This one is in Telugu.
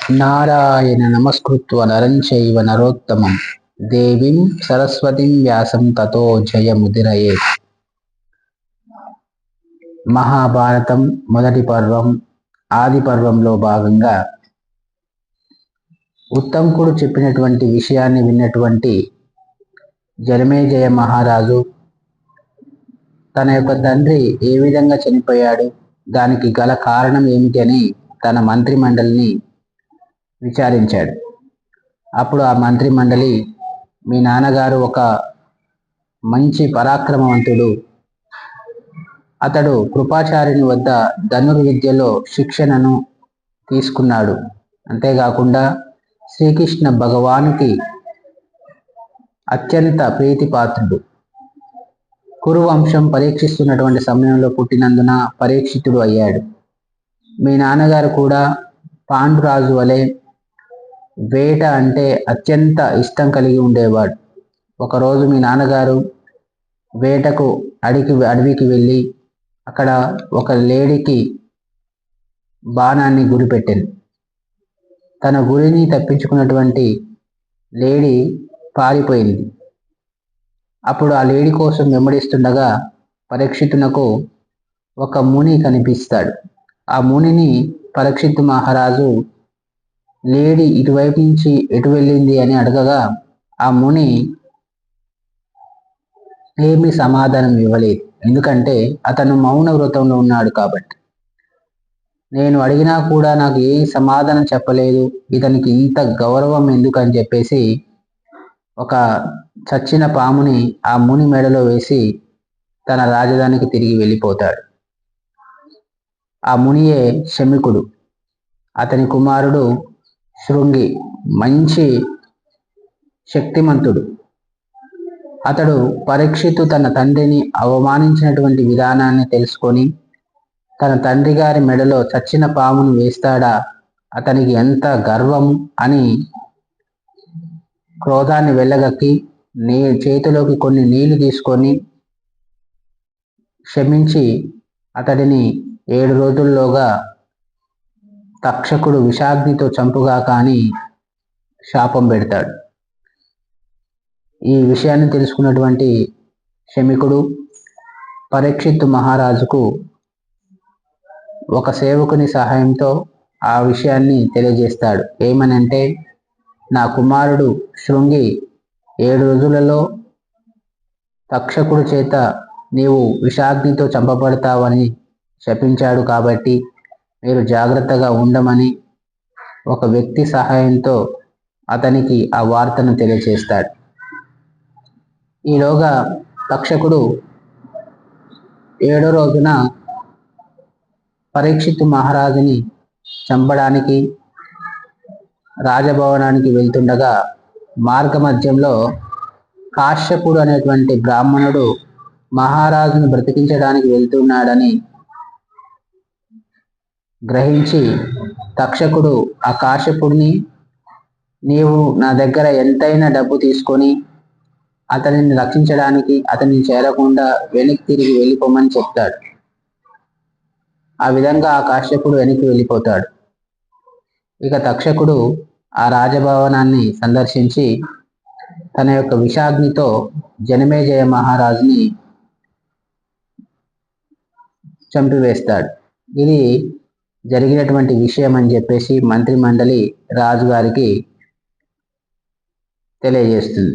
నారాయణ నమస్కృత్వ నరంచైవ నరోత్తమం. దేవీం సరస్వతిం వ్యాసం తతో జయముదిరయే మహాభారతం మొదటి పర్వం ఆది పర్వంలో భాగంగా ఉత్తంకుడు చెప్పినటువంటి విషయాన్ని విన్నటువంటి జనమేజయ మహారాజు తన యొక్క తండ్రి ఏ విధంగా చనిపోయాడు దానికి గల కారణం ఏమిటి అని తన మంత్రి మండలిని విచారించాడు. అప్పుడు ఆ మంత్రి మండలి మీ నాన్నగారు ఒక మంచి పరాక్రమవంతుడు. అతడు కృపాచార్యుని వద్ద ధనుర్విద్యలో శిక్షణను తీసుకున్నాడు. అంతేకాకుండా శ్రీకృష్ణ భగవానికి అత్యంత ప్రీతిపాత్రుడు. కురువంశం పరీక్షిస్తున్నటువంటి సమయంలో పుట్టినందున పరీక్షితుడు అయ్యాడు. మీ నాన్నగారు కూడా పాండురాజు వలె వేట అంటే అత్యంత ఇష్టం కలిగి ఉండేవాడు. ఒకరోజు మీ నాన్నగారు వేటకు అడిగి అడవికి వెళ్ళి అక్కడ ఒక లేడీకి బాణాన్ని గురిపెట్టింది. తన గురిని తప్పించుకున్నటువంటి లేడీ పారిపోయింది. అప్పుడు ఆ లేడీ కోసం వెంబడిస్తుండగా పరీక్షితునకు ఒక ముని కనిపిస్తాడు. ఆ మునిని పరీక్షిత్ మహారాజు లేడీ ఇటువైపు నుంచి ఎటు వెళ్ళింది అని అడగగా ఆ ముని ఏమీ సమాధానం ఇవ్వలేదు. ఎందుకంటే అతను మౌన వ్రతంలో ఉన్నాడు కాబట్టి. నేను అడిగినా కూడా నాకు ఏ సమాధానం చెప్పలేదు. ఇతనికి ఇంత గౌరవం ఎందుకని చెప్పేసి ఒక చచ్చిన పాముని ఆ ముని మెడలో వేసి తన రాజధానికి తిరిగి వెళ్ళిపోతాడు. ఆ మునియే శమికుడు అతని కుమారుడు శృంగి మంచి శక్తిమంతుడు. అతడు పరీక్షితు తన తండ్రిని అవమానించినటువంటి విధానాన్ని తెలుసుకొని తన తండ్రి గారి మెడలో చచ్చిన పామును వేస్తాడా? అతనికి ఎంత గర్వం అని క్రోధాన్ని వెళ్ళగక్కి నీ చేతిలోకి కొన్ని నీళ్ళు తీసుకొని క్షమించి అతడిని ఏడు రోజుల్లోగా తక్షకుడు విషాగ్నితో చంపుగా కానీ శాపం పెడతాడు. ఈ విషయాన్ని తెలుసుకున్నటువంటి శమికుడు పరీక్షిత్తు మహారాజుకు ఒక సేవకుని సహాయంతో ఆ విషయాన్ని తెలియజేస్తాడు. ఏమనంటే నా కుమారుడు శృంగి ఏడు రోజులలో తక్షకుడు చేత నీవు విషాగ్నితో చంపబడతావని శపించాడు కాబట్టి మీరు జాగ్రత్తగా ఉండమని ఒక వ్యక్తి సహాయంతో అతనికి ఆ వార్తను తెలియజేస్తాడు. ఈలోగా తక్షకుడు ఏడో రోజున పరీక్షిత్ మహారాజుని చంపడానికి రాజభవనానికి వెళ్తుండగా మార్గ మధ్యంలో కాశ్యపుడు అనేటువంటి బ్రాహ్మణుడు మహారాజును బ్రతికించడానికి వెళ్తున్నాడని గ్రహించి తక్షకుడు ఆ కాశ్యపుడిని నీవు నా దగ్గర ఎంతైనా డబ్బు తీసుకొని అతనిని రక్షించడానికి అతన్ని చేరకుండా వెనక్కి తిరిగి వెళ్ళిపోమని చెప్తాడు. ఆ విధంగా ఆ కాశ్యపుడు వెనక్కి వెళ్ళిపోతాడు. ఇక తక్షకుడు ఆ రాజభవనాన్ని సందర్శించి తన యొక్క విషాగ్నితో జనమేజయ మహారాజుని చంపివేస్తాడు. ఇది జరిగినటువంటి విషయం అని చెప్పేసి మంత్రి మండలి రాజుగారికి తెలియజేస్తుంది.